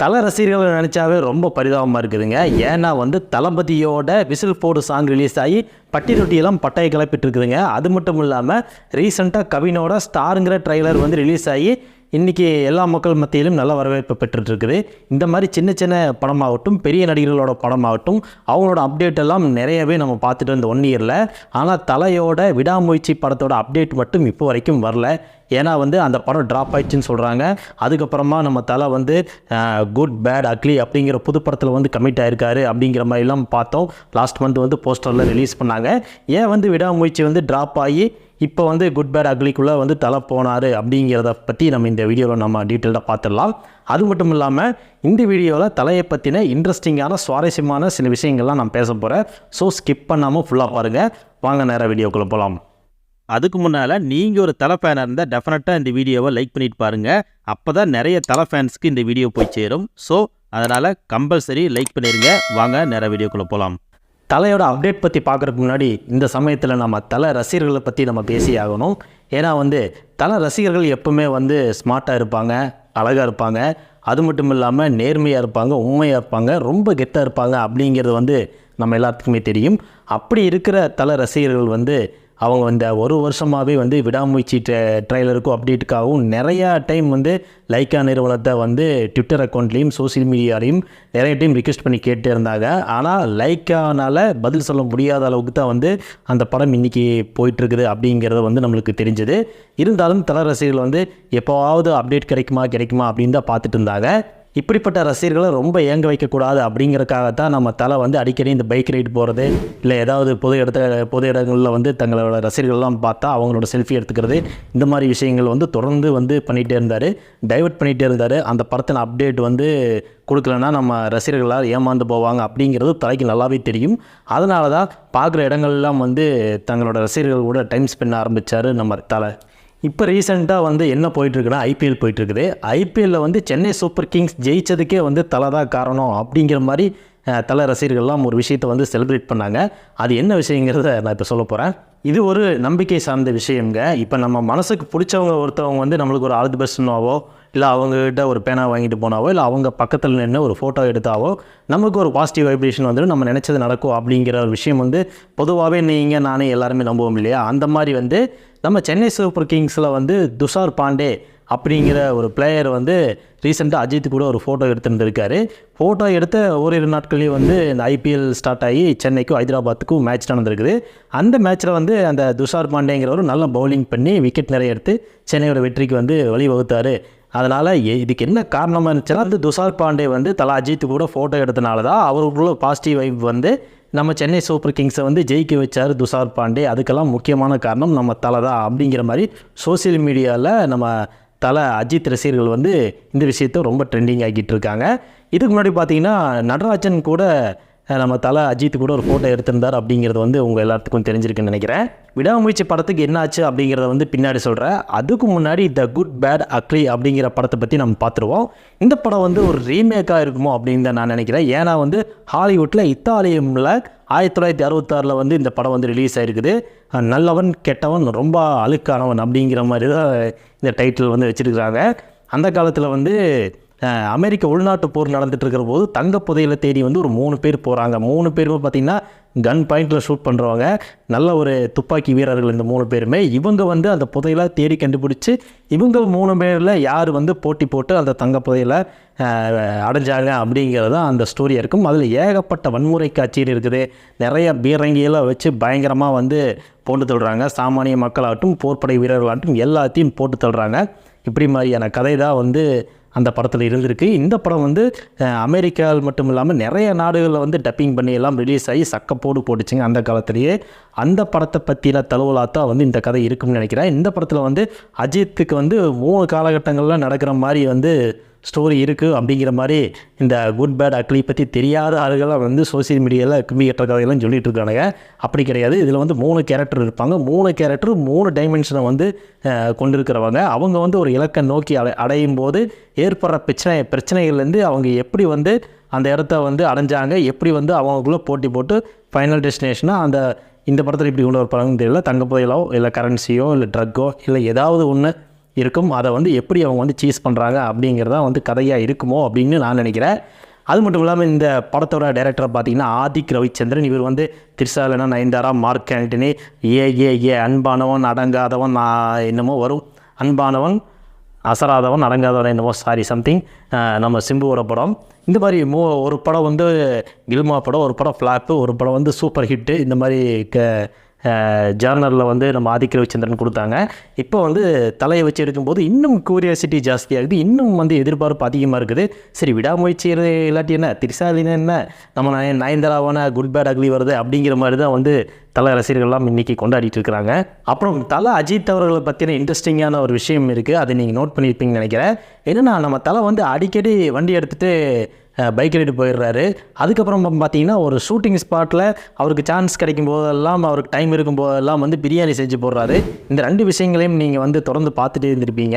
தலை ரசிகர்கள் நினச்சாவே ரொம்ப பரிதாபமாக இருக்குதுங்க. ஏன்னா வந்து தளபதியோட விசில் போடு சாங் ரிலீஸ் ஆகி பட்டி ரொட்டியெல்லாம் பட்டையை கிளப்பிட்டு இருக்குதுங்க. அது மட்டும் இல்லாமல் ரீசெண்டாக கவினோட ஸ்டாருங்கிற ட்ரெய்லர் வந்து ரிலீஸ் ஆகி இன்றைக்கி எல்லா மக்கள் மத்தியிலும் நல்ல வரவேற்பு பெற்றுட்ருக்குது இந்த மாதிரி சின்ன சின்ன படமாகட்டும் பெரிய நடிகர்களோட படமாகட்டும் அவங்களோட அப்டேட் எல்லாம் நிறையவே நம்ம பார்த்துட்டு இந்த ஒன் இயரில் ஆனால் தலையோட விடாமுயற்சி படத்தோட அப்டேட் மட்டும் இப்போ வரைக்கும் வரல. ஏன்னா வந்து அந்த படம் ட்ராப் ஆயிடுச்சுன்னு சொல்கிறாங்க அதுக்கப்புறமா நம்ம தலை வந்து குட் பேட் அக்லி அப்படிங்கிற புது படத்தில் வந்து கமிட் ஆயிருக்காரு அப்படிங்கிற மாதிரிலாம் பார்த்தோம். லாஸ்ட் மந்த் வந்து போஸ்டரில் ரிலீஸ் பண்ணாங்க. ஏன் வந்து விடாமுயற்சி வந்து ட்ராப் ஆகி இப்போ வந்து குட் பேட் அக்லிக்குள்ளே வந்து தலை போனார் அப்படிங்கிறத பற்றி நம்ம இந்த வீடியோவில் நம்ம டீட்டெயிலாக பார்த்துடலாம். அது மட்டும் இல்லாமல் இந்த வீடியோவில் தலையை பற்றின இன்ட்ரெஸ்டிங்கான சுவாரஸ்யமான சில விஷயங்கள்லாம் நான் பேச போகிறேன் ஸோ ஸ்கிப் பண்ணாமல் ஃபுல்லாக பாருங்கள் வாங்க நேராக வீடியோக்குள்ளே போகலாம் அதுக்கு முன்னால் நீங்கள் ஒரு தலை ஃபேனாக இருந்தால் டெஃபினட்டாக இந்த வீடியோவை லைக் பண்ணிட்டு பாருங்கள் அப்போ தான் நிறைய தலை ஃபேன்ஸ்க்கு இந்த வீடியோ போய் சேரும். ஸோ அதனால் கம்பல்சரி லைக் பண்ணிடுங்க வாங்க நேராக வீடியோக்குள்ளே போகலாம் தலையோட அப்டேட் பற்றி பார்க்குறதுக்கு முன்னாடி இந்த சமயத்தில் நம்ம தலை ரசிகர்களை பற்றி நம்ம பேசி ஆகணும் ஏன்னா வந்து தலை ரசிகர்கள் எப்பவுமே வந்து ஸ்மார்ட்டாக இருப்பாங்க அழகாக இருப்பாங்க. அது மட்டும் இல்லாமல் நேர்மையாக இருப்பாங்க உண்மையாக இருப்பாங்க ரொம்ப கெத்தாக இருப்பாங்க அப்படிங்கிறது வந்து நம்ம எல்லாத்துக்குமே தெரியும். அப்படி இருக்கிற தலை ரசிகர்கள் வந்து அவங்க அந்த ஒரு வருஷமாகவே வந்து விடாமுயற்சி ட்ரெ- ட்ரெய்லருக்கும் அப்டேட்டுக்காகவும் நிறையா டைம் வந்து லைக்கா நிறுவனத்தை வந்து ட்விட்டர் அக்கௌண்ட்லேயும் சோஷியல் மீடியாலையும் நிறைய டைம் ரிக்வெஸ்ட் பண்ணி கேட்டே இருந்தாங்க. ஆனால் லைக்கானால் பதில் சொல்ல முடியாத அளவுக்கு தான் வந்து அந்த படம் இன்றைக்கி போயிட்டுருக்குது அப்படிங்கிறது வந்து நம்மளுக்கு தெரிஞ்சது. இருந்தாலும் தல ரசிகர்கள் வந்து எப்போவாவது அப்டேட் கிடைக்குமா கிடைக்குமா அப்படின்னு தான் பார்த்துட்டு இருந்தாங்க. இப்படிப்பட்ட ரசிகர்களை ரொம்ப ஏங்க வைக்கக்கூடாது அப்படிங்கிறக்காகத்தான் நம்ம தலை வந்து அடிக்கடி இந்த பைக் ரைடு போகிறது இல்லை ஏதாவது பொது இடத்த பொது இடங்களில் வந்து தங்களோட ரசிகர்கள்லாம் பார்த்தா அவங்களோட செல்ஃபி எடுத்துக்கிறது இந்த மாதிரி விஷயங்கள் வந்து தொடர்ந்து வந்து பண்ணிகிட்டே இருந்தார். டைவர்ட் பண்ணிகிட்டே இருந்தார். அந்த படத்தின் அப்டேட் வந்து கொடுக்கலன்னா நம்ம ரசிகர்களால் ஏமாந்து போவாங்க அப்படிங்கிறது தலைக்கு நல்லாவே தெரியும். அதனால தான் பார்க்குற இடங்கள்லாம் வந்து தங்களோட ரசிகர்கள் கூட டைம் ஸ்பெண்ட் ஆரம்பித்தார் நம்ம தலை. இப்போ ரீசெண்டாக வந்து என்ன போயிட்டுருக்குன்னா ஐபிஎல் போயிட்டுருக்குது. ஐபிஎல்லில் வந்து சென்னை சூப்பர் கிங்ஸ் ஜெயிச்சதுக்கே வந்து தலை தான் காரணம் அப்படிங்கிற மாதிரி தலை ரசிகர்கள்லாம் ஒரு விஷயத்தை வந்து செலிப்ரேட் பண்ணாங்க. அது என்ன விஷயங்கிறத நான் இப்போ சொல்ல போகிறேன் இது ஒரு நம்பிக்கை சார்ந்த விஷயங்க இப்போ நம்ம மனசுக்கு பிடிச்சவங்க ஒருத்தவங்க வந்து நம்மளுக்கு ஒரு ஆல் தி பெஸ்ட்னாவோ இல்லை அவங்ககிட்ட ஒரு பேனா வாங்கிட்டு போனாவோ இல்லை அவங்க பக்கத்தில் நின்று ஒரு ஃபோட்டோ எடுத்தாவோ நமக்கு ஒரு பாசிட்டிவ் வைப்ரேஷன் வந்துடும் நம்ம நினச்சது நடக்கும் அப்படிங்கிற ஒரு விஷயம் வந்து பொதுவாகவே நீங்கள் நானே எல்லாருமே நம்புவோம் இல்லையா? அந்த மாதிரி வந்து நம்ம சென்னை சூப்பர் கிங்ஸில் வந்து துஷார் பாண்டே அப்படிங்கிற ஒரு பிளேயர் வந்து ரீசெண்டாக அஜித் கூட ஒரு ஃபோட்டோ எடுத்துருந்துருக்காரு. ஃபோட்டோ எடுத்த ஓரிரு நாட்கள்லேயும் வந்து இந்த ஐபிஎல் ஸ்டார்ட் ஆகி சென்னைக்கும் ஹைதராபாத்துக்கும் மேட்ச் நடந்திருக்குது. அந்த மேட்ச்சில் வந்து அந்த துஷார் பாண்டேங்கிறவர் நல்ல பவுலிங் பண்ணி விக்கெட் நிறைய எடுத்து சென்னையோட வெற்றிக்கு வந்து வழிவகுத்தார். அதனால் இதுக்கு என்ன காரணமாக இருந்துச்சுன்னா வந்து துஷார் பாண்டே வந்து தலா அஜித் கூட ஃபோட்டோ எடுத்தனால தான் அவருக்குள்ள பாசிட்டிவ் வைப் வந்து நம்ம சென்னை சூப்பர் கிங்ஸை வந்து ஜெயிக்க வச்சார் துஷார் பாண்டே. அதுக்கெல்லாம் முக்கியமான காரணம் நம்ம தலை தான் அப்படிங்கிற மாதிரி சோஷியல் மீடியாவில் நம்ம தலை அஜித் ரசிகர்கள் வந்து இந்த விஷயத்தை ரொம்ப ட்ரெண்டிங் ஆக்கிட்டு இருக்காங்க. இதுக்கு முன்னாடி பார்த்தீங்கன்னா நடராஜன் கூட நம்ம தலை அஜித் கூட ஒரு ஃபோட்டோ எடுத்திருந்தார் அப்படிங்கிறது வந்து உங்கள் எல்லாத்துக்கும் தெரிஞ்சிருக்குன்னு நினைக்கிறேன். விடாமுயற்சி படத்துக்கு என்னாச்சு அப்படிங்கிறத வந்து பின்னாடி சொல்கிறேன் அதுக்கு முன்னாடி த குட் பேட் அக்லி அப்படிங்கிற படத்தை பற்றி நம்ம பார்த்துருவோம். இந்த படம் வந்து ஒரு ரீமேக்காக இருக்குமோ அப்படின்னு தான் நான் நினைக்கிறேன். ஏன்னா வந்து ஹாலிவுட்டில் இத்தாலியமில் ஆயிரத்தி தொள்ளாயிரத்தி அறுபத்தாறில் வந்து இந்த படம் வந்து ரிலீஸ் ஆயிருக்குது. நல்லவன் கெட்டவன் ரொம்ப அழுக்கானவன் அப்படிங்கிற மாதிரி தான் இந்த டைட்டில் வந்து வச்சுருக்கிறாங்க. அந்த காலத்தில் வந்து அமெரிக்க உள்நாட்டு போர் நடந்துட்டு இருக்கிற போது தங்க புதையில தேடி வந்து ஒரு மூணு பேர் போகிறாங்க மூணு பேருமே பார்த்திங்கன்னா கன் பாயிண்டில் ஷூட் பண்ணுறவங்க நல்ல ஒரு துப்பாக்கி வீரர்கள் இந்த மூணு பேருமே. இவங்க வந்து அந்த புதையலை தேடி கண்டுபிடிச்சி இவங்க மூணு பேரில் யார் வந்து போட்டி போட்டு அந்த தங்க புதையில அடைஞ்சாங்க அப்படிங்கிறது தான் அந்த ஸ்டோரியாக இருக்கும். அதில் ஏகப்பட்ட வன்முறை காட்சியில் இருக்குது. நிறைய பீரங்கியெல்லாம் வச்சு பயங்கரமாக வந்து போட்டு தள்ளுறாங்க. சாமானிய மக்களாகட்டும் போர்ப்படை வீரர்களாகட்டும் எல்லாத்தையும் போட்டு தள்ளுறாங்க. இப்படி மாதிரியான கதை தான் வந்து அந்த படத்தில் இருந்திருக்கு. இந்த படம் வந்து அமெரிக்காவில் மட்டும் இல்லாமல் நிறைய நாடுகளில் வந்து டப்பிங் பண்ணி எல்லாம் ரிலீஸ் ஆகி சக்கப்போடு போட்டுச்சுங்க அந்த காலத்திலேயே. அந்த படத்தை பற்றின தழுவலாத்தான் வந்து இந்த கதை இருக்கும்னு நினைக்கிறேன். இந்த படத்தில் வந்து அஜித்துக்கு வந்து மூணு காலகட்டங்களில் நடக்கிற மாதிரி வந்து ஸ்டோரி இருக்குது அப்படிங்கிற மாதிரி இந்த குட் பேட் அக்லி பற்றி தெரியாத ஆளுகளாக வந்து சோசியல் மீடியாவில் கும்பி கட்டுற சொல்லிகிட்டு சொல்லிட்டு இருக்கானுங்க. அப்படி கிடையாது. இதில் வந்து மூணு கேரக்டர் இருப்பாங்க. மூணு கேரக்டர் மூணு டைமென்ஷனை வந்து கொண்டிருக்கிறவங்க. அவங்க வந்து ஒரு இலக்கை நோக்கி அடை அடையும் போது ஏற்படுற பிரச்சனை பிரச்சனைகள்லேருந்து அவங்க எப்படி வந்து அந்த இடத்த வந்து அடைஞ்சாங்க எப்படி வந்து அவங்களுக்குள்ளே போட்டி போட்டு ஃபைனல் டெஸ்டினேஷனாக அந்த இந்த படத்தில் இப்படி கொண்டு வரப்பாங்கன்னு தெரியல. தங்க புதையலோ இல்லை கரன்சியோ இல்லை ட்ரக்கோ இல்லை ஏதாவது ஒன்று இருக்கும். அதை வந்து எப்படி அவங்க வந்து சீஸ் பண்ணுறாங்க அப்படிங்கிறதான் வந்து கதையாக இருக்குமோ அப்படின்னு நான் நினைக்கிறேன். அது மட்டும் இல்லாமல் இந்த படத்தோட டைரக்டரை பார்த்தீங்கன்னா ஆதிக் ரவிச்சந்திரன். இவர் வந்து திருசாலனா Nayanthara Mark Antony A A A அன்பானவன் அடங்காதவன் நான் என்னமோ வரும். அன்பானவன் அசராதவன் அடங்காதவன் என்னமோ சாரி சம்திங் நம்ம சிம்புவோட படம். இந்த மாதிரி மூ ஒரு படம் வந்து கில்மா படம் ஒரு படம் ஃப்ளாப்பு ஒரு படம் வந்து சூப்பர் ஹிட்டு இந்த மாதிரி க ஜேர்னலில் வந்து நம்ம ஆதிக்க ரவிச்சந்திரன் கொடுத்தாங்க. இப்போ வந்து தலையை வச்சு எடுக்கும்போது இன்னும் கூரியாசிட்டி ஜாஸ்தியாகுது இன்னும் வந்து எதிர்பார்ப்பு அதிகமாக இருக்குது. சரி விடாமுயற்சி இல்லாட்டி என்ன? திரிசாலினா என்ன? நம்ம நயன்தாராவான குட் பேட் அக்லி வருது அப்படிங்கிற மாதிரி தான் வந்து தலை ரசிகர்கள்லாம் இன்றைக்கி கொண்டாடிட்டு இருக்கிறாங்க. அப்புறம் தலை அஜித் அவர்களை பற்றின இன்ட்ரெஸ்டிங்கான ஒரு விஷயம் இருக்குது அதை நீங்கள் நோட் பண்ணியிருப்பீங்கன்னு நினைக்கிறேன். என்னென்னா நம்ம தலை வந்து அடிக்கடி வண்டி எடுத்துகிட்டு பைக் ரைடு போயிடுறாரு. அதுக்கப்புறம் பார்த்தீங்கன்னா ஒரு ஷூட்டிங் ஸ்பாட்டில் அவருக்கு சான்ஸ் கிடைக்கும் போதெல்லாம் அவருக்கு டைம் இருக்கும் போதெல்லாம் வந்து பிரியாணி செஞ்சு போடுறாரு. இந்த ரெண்டு விஷயங்களையும் நீங்கள் வந்து தொடர்ந்து பார்த்துட்டே இருந்திருப்பீங்க.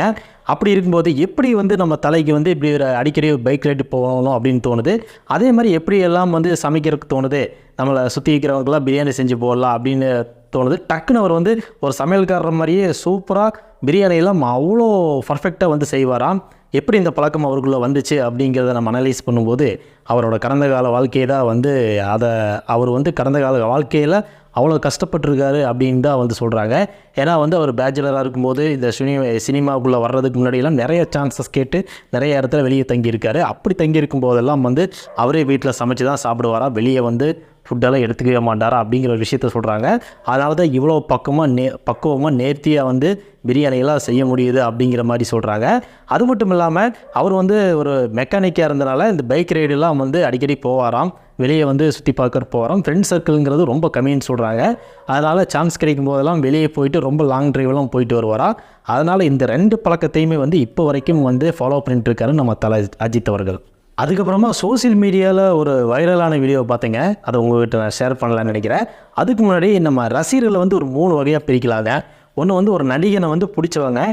அப்படி இருக்கும்போது எப்படி வந்து நம்ம தலைக்கு வந்து இப்படி ஒரு அடிக்கடி பைக் ரைடு போகணும் அப்படின்னு தோணுது? அதே மாதிரி எப்படி எல்லாம் வந்து சமைக்கிறதுக்கு தோணுது? நம்மளை சுற்றி இருக்கிறவங்களாம் பிரியாணி செஞ்சு போடலாம் அப்படின்னு தோணுது. டக்குன்னு அவர் வந்து ஒரு சமையல்காரர் மாதிரியே சூப்பராக பிரியாணியெல்லாம் அவ்வளோ பர்ஃபெக்டாக வந்து செய்வாராம். எப்படி இந்த பழக்கம் அவருக்குள்ளே வந்துச்சு அப்படிங்கிறத நம்ம அனலைஸ் பண்ணும்போது அவரோட கடந்த கால வாழ்க்கையை தான் வந்து அதை அவர் வந்து கடந்த கால வாழ்க்கையில் அவ்வளோ கஷ்டப்பட்டிருக்காரு அப்படின்னு தான் வந்து சொல்கிறாங்க ஏன்னா வந்து அவர் பேச்சுலராக இருக்கும்போது இந்த சினிமா சினிமாவுக்குள்ளே வர்றதுக்கு முன்னாடியெல்லாம் நிறைய சான்சஸ் கேட்டு நிறைய இடத்துல வெளியே தங்கியிருக்காரு. அப்படி தங்கியிருக்கும் போதெல்லாம் வந்து அவரே வீட்டில் சமைச்சு தான் சாப்பிடுவாரா? வெளியே வந்து ஃபுட்டெல்லாம் எடுத்துக்கவே மாட்டாரா? அப்படிங்கிற ஒரு விஷயத்த சொல்கிறாங்க அதனால தான் இவ்வளோ பக்கமாக நே பக்குவமாக நேர்த்தியாக வந்து பிரியாணியெல்லாம் செய்ய முடியுது அப்படிங்கிற மாதிரி சொல்கிறாங்க அது மட்டும் இல்லாமல் அவர் வந்து ஒரு மெக்கானிக்காக இருந்தனால இந்த பைக் ரைடெல்லாம் வந்து அடிக்கடி போவாராம். வெளியே வந்து சுற்றி பார்க்குற போகிறோம் ஃப்ரெண்ட் சர்க்கிள்ங்கிறது ரொம்ப கம்மின்னு சொல்கிறாங்க அதனால் சான்ஸ் கிடைக்கும் போதெல்லாம் வெளியே போயிட்டு ரொம்ப லாங் ட்ரைவெலாம் போயிட்டு வருவாரா? அதனால் இந்த ரெண்டு பழக்கத்தையுமே வந்து இப்போ வரைக்கும் வந்து ஃபாலோ பண்ணிட்டுருக்காரு நம்ம தலை அஜித் அவர்கள். அதுக்கப்புறமா சோஷியல் மீடியாவில் ஒரு வைரலான வீடியோ பார்த்தேங்க அதை உங்கள்கிட்ட நான் ஷேர் பண்ணலான்னு நினைக்கிறேன். அதுக்கு முன்னாடி நம்ம ரசிகர்களை வந்து ஒரு மூணு வகையாக பிரிக்கலாங்க. ஒன்று வந்து ஒரு நடிகனை வந்து பிடிச்சவங்க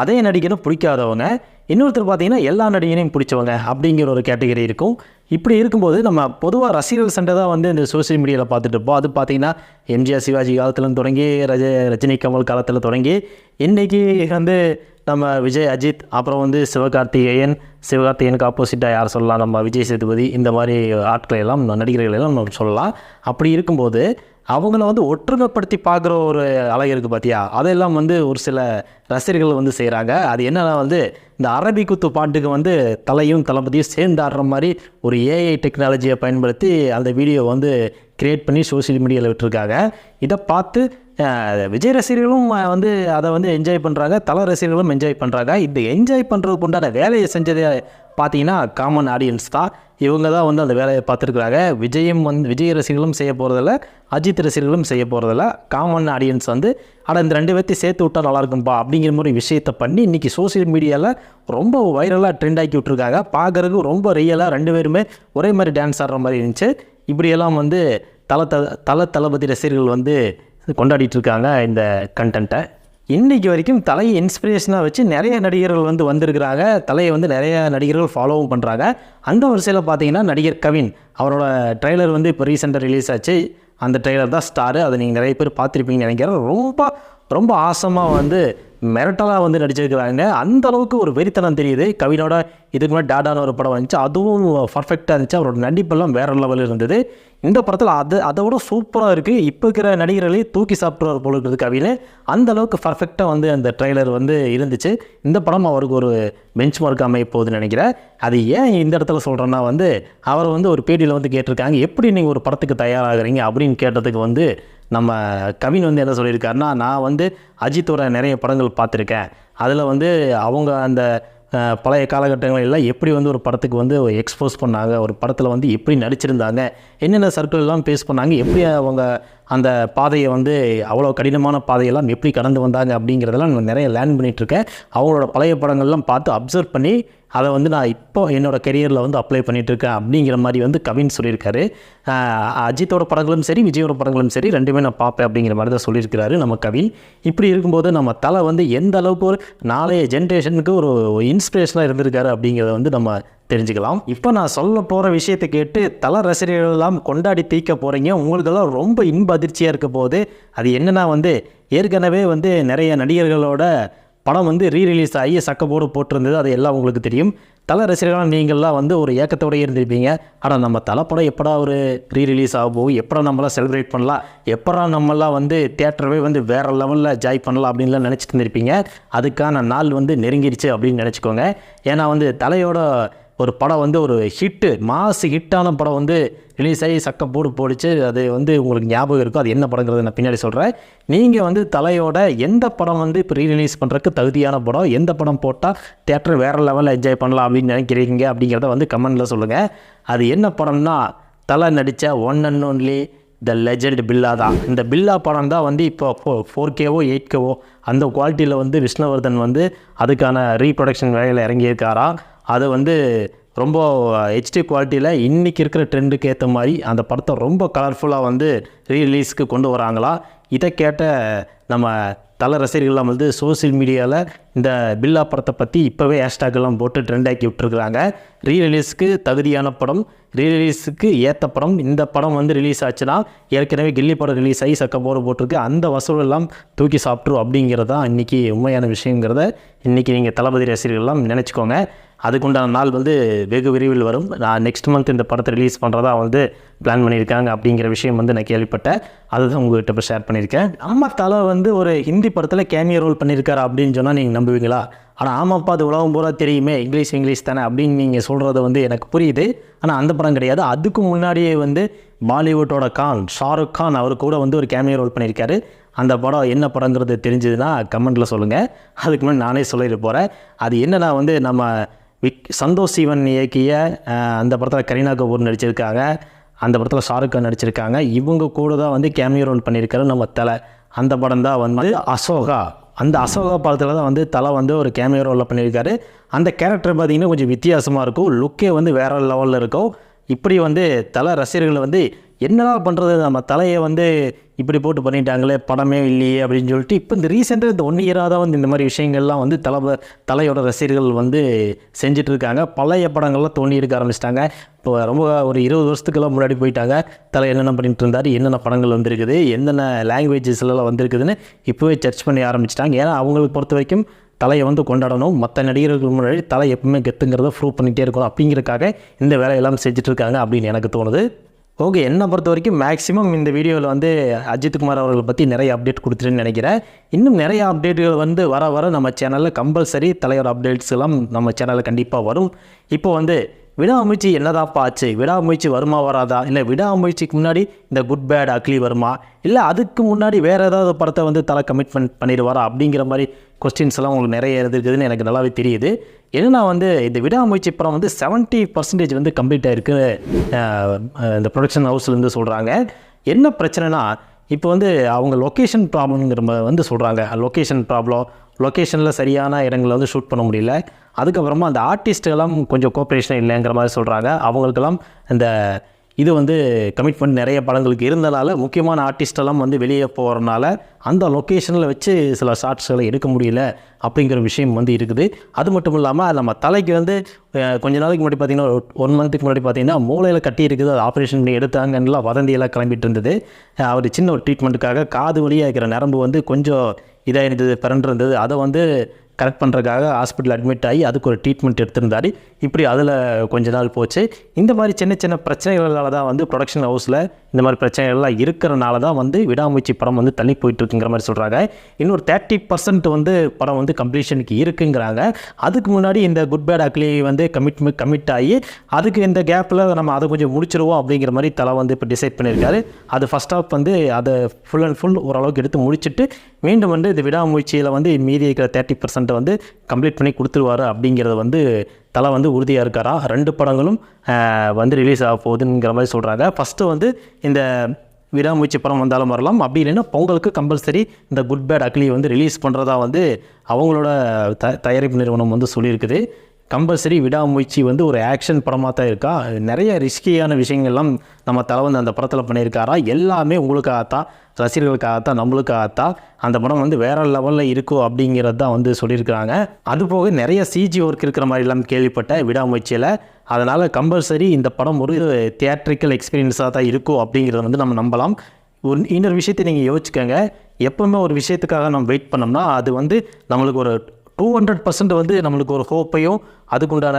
அதே நடிகனை பிடிக்காதவங்க. இன்னொருத்தர் பார்த்தீங்கன்னா எல்லா நடிகனையும் பிடிச்சவங்க அப்படிங்கிற ஒரு கேட்டகரி இருக்கும். இப்படி இருக்கும்போது நம்ம பொதுவாக ரசிகர்கள் சண்டை தான் வந்து இந்த சோஷியல் மீடியாவில் பார்த்துட்டு இருப்போம். அது பார்த்தீங்கன்னா எம்ஜிஆர் சிவாஜி காலத்துலேருந்து தொடங்கி ரஜ ரஜினி கமல் காலத்தில் தொடங்கி இன்றைக்கி வந்து நம்ம விஜய் அஜித் அப்புறம் வந்து சிவகார்த்திகேயன் சிவகார்த்திகேயனுக்கு ஆப்போசிட்டாக யார் சொல்லலாம்? நம்ம விஜய் சேதுபதி இந்த மாதிரி ஆட்களை எல்லாம் நடிகர்கள் எல்லாம் நம்ம சொல்லலாம். அப்படி இருக்கும்போது அவங்கள வந்து ஒற்றுமைப்படுத்தி பார்க்குற ஒரு அழகு இருக்குது பார்த்தியா அதெல்லாம் வந்து ஒரு சில ரசிகர்கள் வந்து செய்கிறாங்க அது என்னென்னா வந்து இந்த அரபி குத்து பாட்டுக்கு வந்து தலையும் தளபதியும் சேர்ந்து ஆடுற மாதிரி ஒரு ஏஐ டெக்னாலஜியை பயன்படுத்தி அந்த வீடியோ வந்து கிரியேட் பண்ணி சோஷியல் மீடியாவில் விட்டுருக்காங்க. இதை பார்த்து விஜய் ரசிகர்களும் வந்து அதை வந்து என்ஜாய் பண்ணுறாங்க தல ரசிகர்களும் என்ஜாய் பண்ணுறாங்க இந்த என்ஜாய் பண்ணுறதுக்கு உண்டான வேலையை செஞ்சதை பார்த்தீங்கன்னா காமன் ஆடியன்ஸ் தான். இவங்க தான் வந்து அந்த வேலையை பார்த்துருக்குறாங்க. விஜயும் வந்து விஜய் ரசிகர்களும் செய்ய போகிறதில்ல அஜித் ரசிகர்களும் செய்ய போகிறதில்ல காமன் ஆடியன்ஸ் வந்து ஆனால் இந்த ரெண்டு பேர்த்தையும் சேர்த்து விட்டா நல்லாயிருக்கும்பா அப்படிங்கிற மாதிரி விஷயத்தை பண்ணி இன்றைக்கி சோஷியல் மீடியாவில் ரொம்ப வைரலாக ட்ரெண்ட் ஆக்கி விட்ருக்காங்க பார்க்குறதுக்கு ரொம்ப ரியலாக ரெண்டு பேருமே ஒரே மாதிரி டான்ஸ் ஆடுற மாதிரி இருந்துச்சு. இப்படியெல்லாம் வந்து தல த தல தளபதி ரசிகர்கள் வந்து கொண்டாடிட்டுருக்காங்க இந்த கண்டென்ட்டை இன்றைக்கி வரைக்கும் தலையை இன்ஸ்பிரேஷனாக வச்சு நிறைய நடிகர்கள் வந்து வந்திருக்கிறாங்க. தலையை வந்து நிறைய நடிகர்கள் ஃபாலோவும் பண்ணுறாங்க அந்த வரிசையில் பார்த்தீங்கன்னா நடிகர் கவின் அவரோட ட்ரெய்லர் வந்து இப்போ ரீசெண்டாக ரிலீஸ் ஆச்சு. அந்த ட்ரெய்லர் தான் ஸ்டாரு அதை நீங்கள் நிறைய பேர் பார்த்துருப்பீங்கன்னு நினைக்கிறேன். ரொம்ப ரொம்ப ஆசமாக வந்து மிரட்டலாக வந்து நடிச்சிருக்கிறாங்க. அந்த அளவுக்கு ஒரு வெறித்தனம் தெரியுது. கவினோட இதுக்கு முன்னாடி டாடான ஒரு படம் வந்துச்சு. அதுவும் பர்ஃபெக்டாக இருந்துச்சு. அவரோட நடிப்பெல்லாம் வேற லெவலில் இருந்தது. இந்த படத்தில் அது அதை விட சூப்பராக இருக்குது இப்போ இருக்கிற நடிகர்களே தூக்கி சாப்பிட்றாரு போல இருக்கிறது கவியில் அந்த அளவுக்கு பர்ஃபெக்டாக வந்து அந்த ட்ரெய்லர் வந்து இருந்துச்சு. இந்த படம் அவருக்கு ஒரு பெஞ்ச் மார்க் அமைய போகுதுன்னு நினைக்கிறேன். அது ஏன் இந்த இடத்துல சொல்கிறேன்னா வந்து அவர் வந்து ஒரு பேட்டியில் வந்து கேட்டிருக்காங்க. எப்படி நீங்கள் ஒரு படத்துக்கு தயாராகிறீங்க அப்படின்னு கேட்டதுக்கு வந்து நம்ம கவின் வந்து என்ன சொல்லியிருக்காருன்னா நான் வந்து அஜித்தோட நிறைய படங்கள் பார்த்துருக்கேன். அதில் வந்து அவங்க அந்த பழைய காலகட்டங்களெல்லாம் எப்படி வந்து ஒரு படத்துக்கு வந்து எக்ஸ்போஸ் பண்ணாங்க ஒரு படத்தில் வந்து எப்படி நடிச்சிருந்தாங்க என்னென்ன சர்க்கிள்லாம் பேஸ் ஃபேஸ் பண்ணாங்க எப்படி அவங்க அந்த பாதையை வந்து அவ்வளோ கடினமான பாதையெல்லாம் எப்படி கடந்து வந்தாங்க அப்படிங்கிறதெல்லாம் நான் நிறைய லேர்ன் பண்ணிகிட்ருக்கேன் அவங்களோட பழைய படங்கள்லாம் பார்த்து அப்சர்வ் பண்ணி அதை வந்து நான் இப்போ என்னோடய கெரியரில் வந்து அப்ளை பண்ணிகிட்ருக்கேன் அப்படிங்கிற மாதிரி வந்து கவின் சொல்லியிருக்காரு. அஜித்தோட படங்களும் சரி விஜயோட படங்களும் சரி ரெண்டுமே நான் பார்ப்பேன் அப்படிங்கிற மாதிரி தான் சொல்லியிருக்கிறாரு நம்ம கவின். இப்படி இருக்கும்போது நம்ம தலை வந்து எந்த அளவுக்கு ஒரு நாளைய ஜென்ரேஷனுக்கு ஒரு இன்ஸ்பிரேஷனாக இருந்திருக்காரு அப்படிங்கிறத வந்து நம்ம தெரிஞ்சுக்கலாம். இப்போ நான் சொல்ல போகிற விஷயத்தை கேட்டு தலை ரசிகர்கள்லாம் கொண்டாடி தீக்க போகிறீங்க உங்களுக்கெல்லாம் ரொம்ப இன்ப அதிர்ச்சியாக இருக்க போது அது என்னன்னா வந்து ஏற்கனவே வந்து நிறைய நடிகர்களோட படம் வந்து ரீ ரிலீஸ் ஆகி சக்கப்போடு போட்டிருந்தது அது எல்லாம் உங்களுக்கு தெரியும். தலை ரசிகர்களாக நீங்கள்லாம் வந்து ஒரு ஏக்கத்தோடய இருந்திருப்பீங்க. ஆனால் நம்ம தலைப்படம் எப்படா ஒரு ரீ ரிலீஸ் ஆக போகும் எப்படா நம்மளாம் செலிப்ரேட் பண்ணலாம்? எப்படா நம்மளாம் வந்து தேட்டரவே வந்து வேறு லெவலில் ஜாய் பண்ணலாம் அப்படின்லாம் நினச்சிட்டு இருந்திருப்பீங்க. அதுக்கான நாள் வந்து நெருங்கிடுச்சு அப்படின்னு நினச்சிக்கோங்க. ஏன்னா வந்து தலையோட ஒரு படம் வந்து ஒரு ஹிட்டு மாசு ஹிட்டான படம் வந்து ரிலீஸ் ஆகி சக்க போடு போடிச்சு. அது வந்து உங்களுக்கு ஞாபகம் இருக்கும் அது என்ன படங்கிறது நான் பின்னாடி சொல்கிறேன் நீங்கள் வந்து தலையோட எந்த படம் வந்து இப்போ ரீ ரிலீஸ் பண்ணுறதுக்கு தகுதியான படம் எந்த படம் போட்டால் தேட்டர் வேறு லெவலில் என்ஜாய் பண்ணலாம் அப்படின்னு நினைக்கிறீங்க அப்படிங்கிறத வந்து கமெண்டில் சொல்லுங்கள் அது என்ன படம்னா தலை நடித்த one and only the legend Billa தான். இந்த பில்லா படம் தான் வந்து இப்போ ஃபோ ஃபோர் கேவோ எயிட் கேவோ அந்த குவாலிட்டியில் வந்து விஷ்ணுவர்தன் வந்து அதுக்கான ரீப்ரொடக்ஷன் வேலையில் இறங்கியிருக்காராம் அது வந்து ரொம்ப ஹெச்டி குவாலிட்டியில் இன்றைக்கி இருக்கிற ட்ரெண்டுக்கு ஏற்ற மாதிரி அந்த படத்தை ரொம்ப கலர்ஃபுல்லாக வந்து ரீலீஸ்க்கு கொண்டு வராங்களா? இதை கேட்ட நம்ம தல ரசிகர்கள்லாம் வந்து சோஷியல் மீடியாவில் இந்த பில்லா படத்தை பற்றி இப்போவே ஹேஷ்டாக்லாம் போட்டு ட்ரெண்ட் ஆக்கி விட்டுருக்குறாங்க. ரீரிலீஸ்க்கு தகுதியான படம் ரீரிலீஸுக்கு ஏற்ற படம். இந்த படம் வந்து ரிலீஸ் ஆச்சுன்னா ஏற்கனவே கில்லி படம் ரிலீஸ் ஆகி சக்க போட போட்டிருக்கு. அந்த வசூலெல்லாம் தூக்கி சாப்பிட்ரும் அப்படிங்கிறது தான் இன்றைக்கி உண்மையான விஷயங்கிறத இன்றைக்கி நீங்கள் தளபதி ரசிகர்கள்லாம் நினச்சிக்கோங்க. அதுக்குண்டான நாள் வந்து வெகு விரைவில் வரும். நான் நெக்ஸ்ட் மந்த் இந்த படத்தை ரிலீஸ் பண்ணுறதா வந்து பிளான் பண்ணியிருக்காங்க அப்படிங்கிற விஷயம் வந்து நான் கேள்விப்பட்டேன். அதுதான் உங்கள்கிட்ட இப்போ ஷேர் பண்ணியிருக்கேன். நம்ம தலை வந்து ஒரு ஹிந்தி படத்தில் கேமியோ ரோல் பண்ணியிருக்காரு அப்படின்னு சொன்னால் நீங்கள் நம்புவீங்களா? ஆனால் ஆமாப்பா அது உலகம் பூரா தெரியுமே இங்கிலீஷ் இங்கிலீஷ் தானே அப்படின்னு நீங்கள் சொல்கிறது வந்து எனக்கு புரியுது. ஆனால் அந்த படம் கிடையாது. அதுக்கு முன்னாடியே வந்து பாலிவுட்டோட கான் ஷாருக் கான் அவர் கூட வந்து ஒரு கேமியோ ரோல் பண்ணியிருக்காரு. அந்த படம் என்ன படங்கிறது தெரிஞ்சதுன்னா கமெண்ட்டில் சொல்லுங்கள் அதுக்கு முன்னாடி நானே சொல்லிட்டு போகிறேன் அது என்னென்னா வந்து நம்ம விக் சந்தோஷ் சிவன் இயக்கிய அந்த படத்தில் கரீனா கபூர் நடிச்சிருக்காங்க. அந்த படத்தில் ஷாருக் கான் நடிச்சிருக்காங்க. இவங்க கூட தான் வந்து கேமியோ ரோல் பண்ணியிருக்காரு நம்ம தலை. அந்த படம் தான் வந்து அசோகா. அந்த அசோகா படத்தில் தான் வந்து தலை வந்து ஒரு கேமியோ ரோலில் பண்ணியிருக்காரு. அந்த கேரக்டர் பார்த்திங்கன்னா கொஞ்சம் வித்தியாசமாக இருக்கும். லுக்கே வந்து வேறு லெவலில் இருக்கும். இப்படி வந்து தலை ரசிகர்கள் வந்து என்னடா பண்ணுறது நம்ம தலையை வந்து இப்படி போட்டு பண்ணிட்டாங்களே படமே இல்லையே அப்படின்னு சொல்லிட்டு இப்போ இந்த ரீசெண்டாக இந்த ஒன் இயராக தான் வந்து இந்த மாதிரி விஷயங்கள்லாம் வந்து தலை தலையோட ரசிகர்கள் வந்து செஞ்சுட்டு இருக்காங்க பழைய படங்கள்லாம் தோண்டி எடுக்க ஆரம்பிச்சிட்டாங்க. இப்போ ரொம்ப ஒரு இருபது வருஷத்துக்கெல்லாம் முன்னாடி போயிட்டாங்க. தலை என்னென்ன பண்ணிட்டு இருந்தார் என்னென்ன படங்கள் வந்திருக்குது? என்னென்ன லாங்குவேஜஸ்லாம் வந்திருக்குதுன்னு இப்போவே சர்ச் பண்ணி ஆரம்பிச்சிட்டாங்க. ஏன்னா அவங்களுக்கு பொறுத்த வரைக்கும் தலையை வந்து கொண்டாடணும். மற்ற நடிகர்கள் முன்னாடி தலை எப்பவுமே கெத்துங்கிறத ப்ரூவ் பண்ணிகிட்டே இருக்கணும். அப்படிங்கிறக்காக இந்த வேலையெல்லாம் செஞ்சுட்டு இருக்காங்க அப்படின்னு எனக்கு தோணுது. ஓகே என்னை பொறுத்த வரைக்கும் மேக்ஸிமம் இந்த வீடியோவில் வந்து அஜித் குமார் அவர்களை பற்றி நிறைய அப்டேட் கொடுத்துருன்னு நினைக்கிறேன். இன்னும் நிறைய அப்டேட்டுகள் வந்து வர வர நம்ம சேனலில் கம்பல்சரி தலைவர் அப்டேட்ஸ் எல்லாம் நம்ம சேனலில் கண்டிப்பாக வரும். இப்போ வந்து விடாமுயற்சி என்னதாப்பா ஆச்சு விடாமுயற்சி வருமா வராதா? இல்லை விடாமுயற்சிக்கு முன்னாடி இந்த குட் பேட் அக்லி வருமா? இல்லை அதுக்கு முன்னாடி வேறு ஏதாவது படத்தை வந்து தலை கமிட்மெண்ட் பண்ணிடுவாரா? அப்படிங்கிற மாதிரி கொஸ்டின்ஸ் எல்லாம் உங்களுக்கு நிறைய இருக்குதுன்னு எனக்கு நல்லாவே தெரியுது. ஏன்னா வந்து இந்த விடாமுயற்சி படம் வந்து 70% பர்சன்டேஜ் வந்து கம்ப்ளீட் ஆயிருக்கு. இந்த ப்ரொடக்ஷன் ஹவுஸ்லேருந்து சொல்கிறாங்க என்ன பிரச்சனைனா இப்போ வந்து அவங்க லொக்கேஷன் ப்ராப்ளம்ங்கிற வந்து சொல்கிறாங்க லொக்கேஷன் ப்ராப்ளம் லொக்கேஷனில் சரியான இடங்களை வந்து ஷூட் பண்ண முடியல. அதுக்கப்புறமா அந்த ஆர்டிஸ்ட்டுகளாம் கொஞ்சம் கோஆப்ரேஷன் இல்லைங்கிற மாதிரி சொல்கிறாங்க அவங்களுக்கெல்லாம் இந்த இது வந்து கமிட்மெண்ட் நிறைய படங்களுக்கு இருந்தனால முக்கியமான ஆர்டிஸ்டெல்லாம் வந்து வெளியே போகிறனால அந்த லொக்கேஷனில் வச்சு சில ஷார்ட்ஸ்களை எடுக்க முடியல அப்படிங்கிற விஷயம் வந்து இருக்குது. அது மட்டும் இல்லாமல் நம்ம தலைக்கு வந்து கொஞ்ச நாளைக்கு முன்னாடி பார்த்தீங்கன்னா ஒன் மந்த்துக்கு முன்னாடி பார்த்தீங்கன்னா மூளையில் கட்டி இருக்குது. அது ஆப்ரேஷன் பண்ணி எடுத்தாங்கன்னுலாம் வதந்தியெல்லாம் கிளம்பிட்டு இருந்தது. அவர் சின்ன ஒரு ட்ரீட்மெண்ட்டுக்காக காது வழியாக இருக்கிற நரம்பு வந்து கொஞ்சம் இதாக இருந்தது பிறண்டு இருந்தது அதை வந்து கரெக்ட் பண்ணுறதுக்காக ஹாஸ்பிட்டல் அட்மிட் ஆகி அதுக்கு ஒரு ட்ரீட்மெண்ட் எடுத்திருந்தார். இப்படி அதில் கொஞ்ச நாள் போச்சு. இந்த மாதிரி சின்ன சின்ன பிரச்சனைகளால் தான் வந்து ப்ரொடக்ஷன் ஹவுஸில் இந்த மாதிரி பிரச்சனைகள்லாம் இருக்கிறனால தான் வந்து விடாமுயற்சி படம் வந்து தள்ளி போயிட்டுருக்குங்கிற மாதிரி சொல்கிறாங்க இன்னொரு தேர்ட்டி பர்சன்ட் வந்து படம் வந்து கம்ப்ளீஷனுக்கு இருக்குங்கிறாங்க. அதுக்கு முன்னாடி இந்த குட் பேட் அக்லி வந்து கமிட்மெண்ட் கமிட் ஆகி அதுக்கு இந்த கேப்பில் நம்ம அதை கொஞ்சம் முடிச்சிருவோம் அப்படிங்கிற மாதிரி தலை வந்து இப்போ டிசைட் பண்ணியிருக்காரு. அது ஃபஸ்ட் ஆஃப் வந்து அதை ஃபுல் அண்ட் ஃபுல் ஓரளவுக்கு எடுத்து முடிச்சுட்டு மீண்டும் வந்து இந்த விடாமுயற்சியில் வந்து மீதி இருக்கிற தேர்ட்டி பர்சன்ட்டை வந்து கம்ப்ளீட் பண்ணி கொடுத்துருவாரு அப்படிங்கிறத வந்து தலை வந்து உறுதியாக இருக்காரா? ரெண்டு படங்களும் வந்து ரிலீஸ் ஆக போகுதுங்கிற மாதிரி சொல்கிறாங்க ஃபஸ்ட்டு வந்து இந்த விடாமூச்சி படம் வந்தாலும் வரலாம். அப்படி இல்லைன்னா பொங்கலுக்கு கம்பல்சரி இந்த குட் பேட் அக்லி வந்து ரிலீஸ் பண்ணுறதா வந்து அவங்களோட த தயாரிப்பு நிறுவனம் வந்து சொல்லியிருக்குது. கம்பல்சரி விடாமுயற்சி வந்து ஒரு ஆக்ஷன் படமாக தான் இருக்கா? நிறைய ரிஸ்கியான விஷயங்கள்லாம் நம்ம தலை வந்து அந்த படத்தில் பண்ணியிருக்காரா? எல்லாமே உங்களுக்காகத்தான் ரசிகர்களுக்காகத்தான் நம்மளுக்காகத்தான். அந்த படம் வந்து வேற லெவலில் இருக்கும் அப்படிங்கிறது தான் வந்து சொல்லியிருக்கிறாங்க. அதுபோக நிறைய சிஜி ஒர்க் இருக்கிற மாதிரிலாம் கேள்விப்பட்டேன் விடாமுயற்சியில். அதனால் கம்பல்சரி இந்த படம் ஒரு தியேட்ரிக்கல் எக்ஸ்பீரியன்ஸாக தான் இருக்கும் அப்படிங்கிறத வந்து நம்ம நம்பலாம். ஒரு இன்னொரு விஷயத்தை நீங்கள் யோசிச்சுக்கோங்க. எப்போவுமே ஒரு விஷயத்துக்காக நம்ம வெயிட் பண்ணோம்னா அது வந்து நம்மளுக்கு ஒரு டூ ஹண்ட்ரட் பர்சன்ட் வந்து நம்மளுக்கு ஒரு ஹோப்பையும் அதுக்குண்டான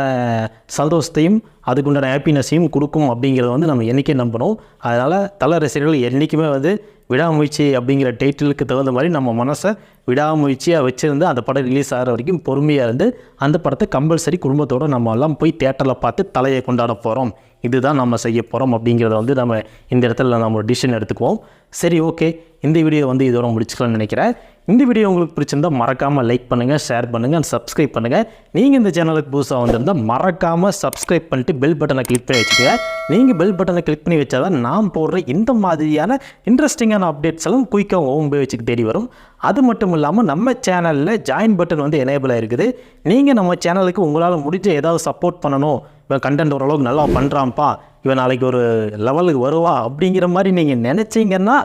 சந்தோஷத்தையும் அதுக்குண்டான ஹாப்பினஸையும் கொடுக்கும் அப்படிங்கிறத வந்து நம்ம என்றைக்கே நம்பணும். அதனால் தல ரசிகர்கள் என்றைக்குமே வந்து விடாமுயற்சி அப்படிங்கிற டைட்டிலுக்கு தகுந்த மாதிரி நம்ம மனசை விடாமுயற்சியாக வச்சுருந்து அந்த படம் ரிலீஸ் ஆகிற வரைக்கும் பொறுமையாக இருந்து அந்த படத்தை கம்பல்சரி குடும்பத்தோடு நம்ம எல்லாம் போய் தேட்டரில் பார்த்து தலையை கொண்டாட போகிறோம் இதுதான் நம்ம செய்ய போகிறோம் அப்படிங்கிறத வந்து நம்ம இந்த இடத்துல நம்ம டிசிஷன் எடுத்துக்குவோம். சரி ஓகே இந்த வீடியோ வந்து இதோட முடிச்சுக்கலாம்னு நினைக்கிறேன். இந்த வீடியோ உங்களுக்கு பிடிச்சிருந்தா மறக்காமல் லைக் பண்ணுங்கள் ஷேர் பண்ணுங்கள் சப்ஸ்கிரைப் பண்ணுங்கள் நீங்கள் இந்த சேனலுக்கு புதுசாக வந்திருந்தால் மறக்காமல் சப்ஸ்கிரைப் பண்ணிட்டு பெல் பட்டனை கிளிக் பண்ணி வச்சுக்கோங்க. நீங்கள் பெல் பட்டனை கிளிக் பண்ணி வச்சால் தான் நான் போடுற இந்த மாதிரியான இன்ட்ரெஸ்டிங்கான அப்டேட்ஸ் எல்லாம் குயிக்காக ஓம் வச்சுக்கு தேடி வரும். அது மட்டும் இல்லாமல் நம்ம சேனலில் ஜாயின் பட்டன் வந்து எனேபிள் ஆகிருக்குது நீங்கள் நம்ம சேனலுக்கு உங்களால் முடிஞ்ச ஏதாவது சப்போர்ட் பண்ணணும். இவன் கண்டென்ட் ஓரளவுக்கு நல்லா பண்ணுறான்ப்பா இவன் நாளைக்கு ஒரு லெவலுக்கு வருவா அப்படிங்கிற மாதிரி நீங்கள் நினச்சிங்கன்னா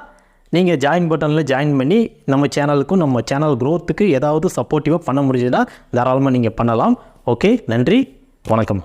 நீங்கள் ஜாயின் பட்டனில் ஜாயின் பண்ணி நம்ம சேனலுக்கும் நம்ம சேனல் க்ரோத்துக்கு ஏதாவது சப்போர்ட்டிவாக பண்ண முடிஞ்சதுன்னா தாராளமாக நீங்கள் பண்ணலாம். ஓகே நன்றி வணக்கம்.